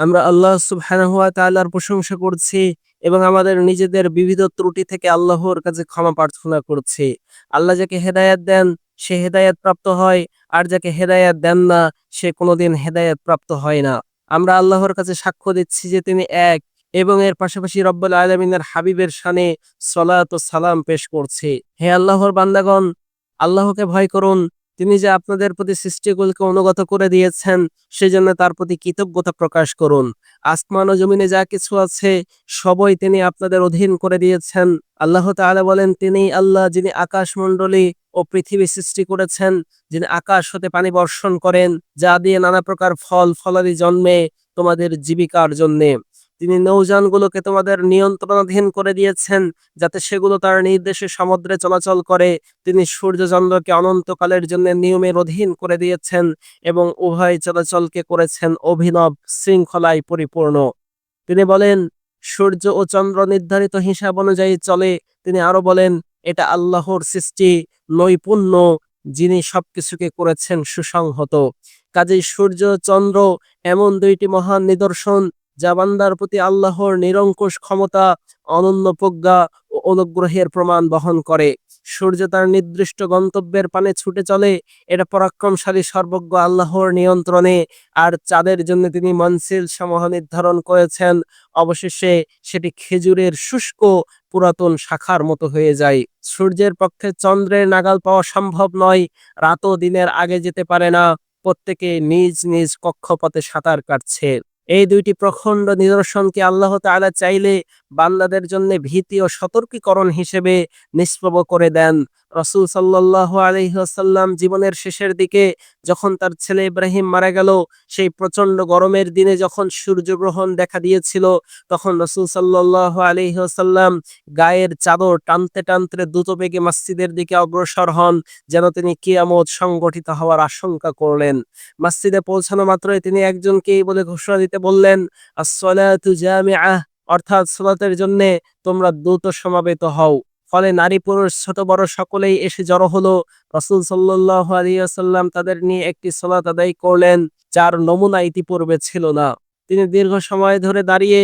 আমরা আল্লাহ সুবহানাহু ওয়া তাআলার প্রশংসা করছি এবং আমাদের নিজেদের বিবিধ ত্রুটি থেকে আল্লাহর কাছে ক্ষমা প্রার্থনা করছি। আল্লাহ যাকে হেদায়েত দেন, সে হেদায়াত প্রাপ্ত হয়, আর যাকে হেদায়াত দেন না, সে কোনোদিন হেদায়েত প্রাপ্ত হয় না। আমরা আল্লাহর কাছে সাক্ষ্য দিচ্ছি যে তিনি এক এবং এর পাশাপাশি রব্বুল আলমিনের হাবিবের শানে সলাত ও সালাম পেশ করছি। হে আল্লাহর বান্দাগণ, আল্লাহকে ভয় করুন তিনি যে আপনাদের প্রতি সৃষ্টিগুলোকে অনুগত করে দিয়েছেন, সেজন্য তার প্রতি কৃতজ্ঞতা প্রকাশ করুন। আসমান ও জমিনে যা কিছু আছে, সবই তিনি আপনাদের অধীন করে দিয়েছেন। আল্লাহ তাআলা বলেন তিনি আল্লাহ যিনি আকাশমণ্ডলী ও পৃথিবী সৃষ্টি করেছেন, যিনি আকাশ হতে পানি বর্ষণ করেন, যা দিয়ে নানা প্রকার ফল, ফলাদি জন্মে তোমাদের জীবিকার জন্যে। তিনি নৌযানগুলোকে তোমাদের নিয়ন্ত্রণাধীন করে দিয়েছেন, যাতে সেগুলো তার নির্দেশে সমুদ্রে চলাচল করে। তিনি সূর্যচন্দ্রকে অনন্তকালের জন্য নিয়মের অধীন করে দিয়েছেন এবং উভয় চলাচলকে করেছেন অভিনব, শৃঙ্খলায় পরিপূর্ণ। তিনি বলেন, সূর্য ও চন্দ্র নির্ধারিত হিসাব অনুযায়ী চলে। তিনি আরও বলেন, এটা আল্লাহর সৃষ্টি, নৈপুণ্য, যিনি সবকিছুকে করেছেন সুসংহত। কাজেই সূর্য চন্দ্র এমন দুইটি মহান নিদর্শন যা বান্দার প্রতি আল্লাহর নিরঙ্কুশ ক্ষমতা, অনন্য প্রজ্ঞা ও অনুগ্রহের প্রমাণ বহন করে। সূর্য তার নির্দিষ্ট গন্তব্যের পানে ছুটে চলে, এটা পরাক্রমশালী সর্বজ্ঞ আল্লাহর নিয়ন্ত্রণে। আর চাঁদের জন্য তিনি মনসিল সমূহ নির্ধারণ করেছেন, অবশেষে সেটি খেজুরের শুষ্ক পুরাতন শাখার মতো হয়ে যায়। সূর্যের পক্ষে চন্দ্রের নাগাল পাওয়া সম্ভব নয়, রাতও দিনের আগে যেতে পারে না, প্রত্যেকে নিজ নিজ কক্ষপথে সাঁতার কাটছে। এই দুইটি প্রখণ্ড নিদর্শনকে আল্লাহ তালা চাইলে বান্দাদের জন্য ভীতি ও সতর্কীকরণ হিসেবে নিষ্প্রভ করে দেন। রসুল সাল্লাহ আলহিহাসাল্লাম জীবনের শেষের দিকে যখন তার ছেলে ইব্রাহিম মারা গেল, সেই প্রচণ্ড গরমের দিনে যখন সূর্যগ্রহণ দেখা দিয়েছিল, তখন রসুল সাল্লাহ আলহিহাসাল্লাম গায়ের চাদর টানতে টানতে দ্রুত বেগে মসজিদের দিকে অগ্রসর হন, যেন তিনি কিয়ামত সংগঠিত হওয়ার আশঙ্কা করলেন। মসজিদে পৌঁছানো মাত্রই তিনি একজনকে এই বলে ঘোষণা দিতে বললেন, আসসালাতু জামিআহ অর্থাৎ সালাতের জন্যে তোমরা দ্রুত সমাবেত হও। ফলে নারী পুরুষ, ছোট, বড় সকলেই এসে জড়ো হলো। রসুল সাল্লাহ তাদের নিয়ে একটি সলাত আদায় করলেন, যার নমুনা ইতিপূর্বে ছিল না। তিনি দীর্ঘ সময় ধরে দাঁড়িয়ে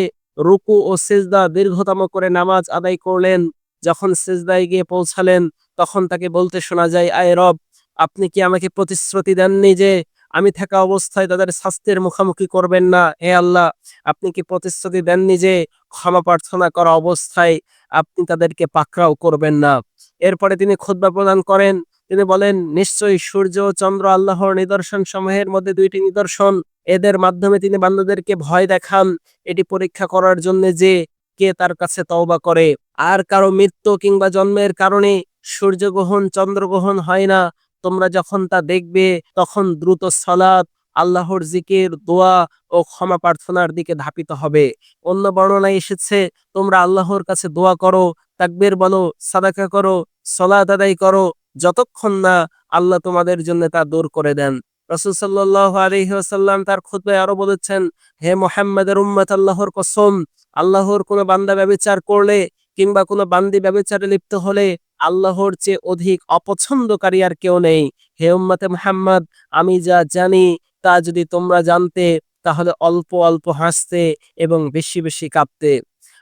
রুকু ও সেজদা দীর্ঘতম করে নামাজ আদায় করলেন। যখন সেজদায় গিয়ে পৌঁছালেন, তখন তাকে বলতে শোনা যায়, আয় রব, আপনি কি আমাকে প্রতিশ্রুতি দেননি যে আমি থাকা অবস্থায় তাদের শাস্তির মুখোমুখি করবেন না? হে আল্লাহ, আপনি কি প্রতিশ্রুতি দেননি যে ক্ষমা প্রার্থনা করা অবস্থায় আপনি তাদেরকে পাকড়াও করবেন না। এরপরে তিনি খুদ্া প্রদান করেন। তিনি বলেন, নিশ্চয়ই সূর্য চন্দ্র আল্লাহর নিদর্শন সমূহের মধ্যে দুইটি নিদর্শন। এদের মাধ্যমে তিনি বান্দাদেরকে ভয় দেখান। এটি পরীক্ষা করার জন্য যে কে তার কাছে তওবা করে। আর কারও মৃত্যু কিংবা জন্মের কারণে সূর্যগ্রহণ, চন্দ্রগ্রহণ হয় না। তোমরা যখন তা দেখবে, তখন দ্রুত সালাত আল্লাহর জিকির, দোয়া ও ক্ষমা প্রার্থনার দিকে ধাপিত হবে। অন্য বর্ণনায় এসেছে, তোমরা আল্লাহর কাছে দোয়া করো, তাকবের বলো, সাদাকা করো, সলাত আদায় করো, যতক্ষণ না আল্লাহ তোমাদের জন্য তা দূর করে দেন। রসুল সাল্লাহ তার খুদ্ায় আরও বলেছেন, হে মোহাম্মদের উম্মত, আল্লাহর কসম, আল্লাহর কোনো বান্দা ব্যবচার করলে কিংবা কোনো বান্দি ব্যবচারে লিপ্ত হলে আল্লাহর চেয়ে অধিক অপছন্দকারী আর কেউ নেই। হে উম্মতে মোহাম্মদ, আমি যা জানি তা যদি তোমরা জানতে, তাহলে অল্প অল্প হাসতে এবং বেশি বেশি কাঁপতে।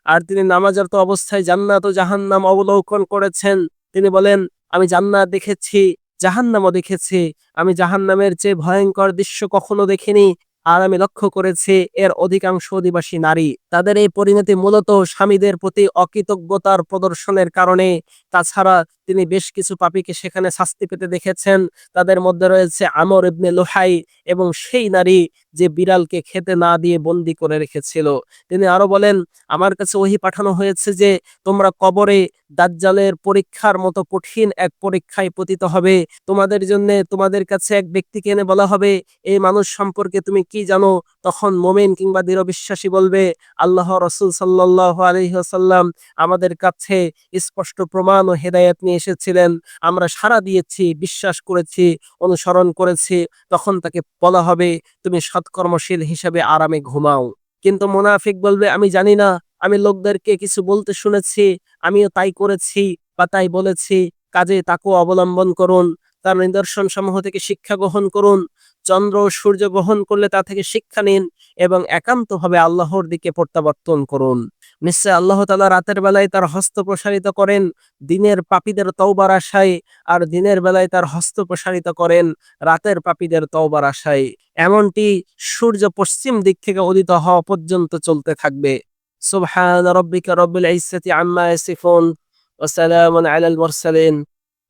আর তিনি নামাজারত অবস্থায় জান্নাত ও জাহান্নাম অবলোকন করেছেন। তিনি বলেন, আমি জান্নাত দেখেছি, জাহান্নামও দেখেছি। আমি জাহান্নামের চেয়ে ভয়ঙ্কর দৃশ্য কখনো দেখিনি। আর আমি লক্ষ্য করেছি, এর অধিকাংশ অধিবাসী নারী। তাদের এই পরিণতি মূলত স্বামীদের প্রতি অকৃতজ্ঞতার প্রদর্শনের কারণে। তাছাড়া তিনি বেশ কিছু পাপীকে সেখানে শাস্তি পেতে দেখেছেন। তাদের মধ্যে রয়েছে আমর ইবনে লোহাই এবং সেই নারী যে বিড়ালকে খেতে না দিয়ে বন্দি করে রেখেছিল। তিনি আরও বলেন, আমার কাছে ওহি পাঠানো হয়েছে যে তোমরা কবরে দাজ্জালের পরীক্ষার মতো কঠিন এক পরীক্ষায় পতিত হবে। তোমাদের জন্য তোমাদের কাছে এক ব্যক্তিকে এনে বলা হবে। এই মানুষ সম্পর্কে তুমি কি জানো? তখন মোমেন কিংবা দৃঢ় বিশ্বাসী বলবে, আল্লাহ রসুল সাল্লাহ আলহিহাসাল্লাম আমাদের কাছে স্পষ্ট প্রমাণ ও হেদায়ত নিয়ে এসেছিলেন। আমরা সারা দিয়েছি, বিশ্বাস করেছি, অনুসরণ করেছি। তখন তাকে বলা হবে, তুমি সৎকর্মশীল হিসেবে আরামে ঘুমাও। কিন্তু মোনাফিক বলবে, আমি জানি না, আমি লোকদেরকে কিছু বলতে শুনেছি, আমিও তাই করেছি বা তাই বলেছি। কাজে তাকেও অবলম্বন করুন। তার নিদর্শন সমূহ থেকে শিক্ষা গ্রহণ করুন। চন্দ্র সূর্য গ্রহণ করলে তা থেকে শিক্ষা নিন এবং একান্তভাবে আল্লাহর দিকে প্রত্যাবর্তন করুন। নিশ্চয় আল্লাহ তালা রাতের বেলায় তার হস্ত প্রসারিত করেন, দিনের পাপীদের তওবার আশায়, আর দিনের বেলায় তার হস্ত প্রসারিত করেন রাতের পাপীদের তওবার আশায়। এমনটি সূর্য পশ্চিম দিক থেকে উদিত হওয়া পর্যন্ত চলতে থাকবে। সুবহান রব্বিকা রব্বিল ইজ্জাতি আম্মা ইয়াসিফুন, ওয়া সালামুন আলাল মুরসালিন।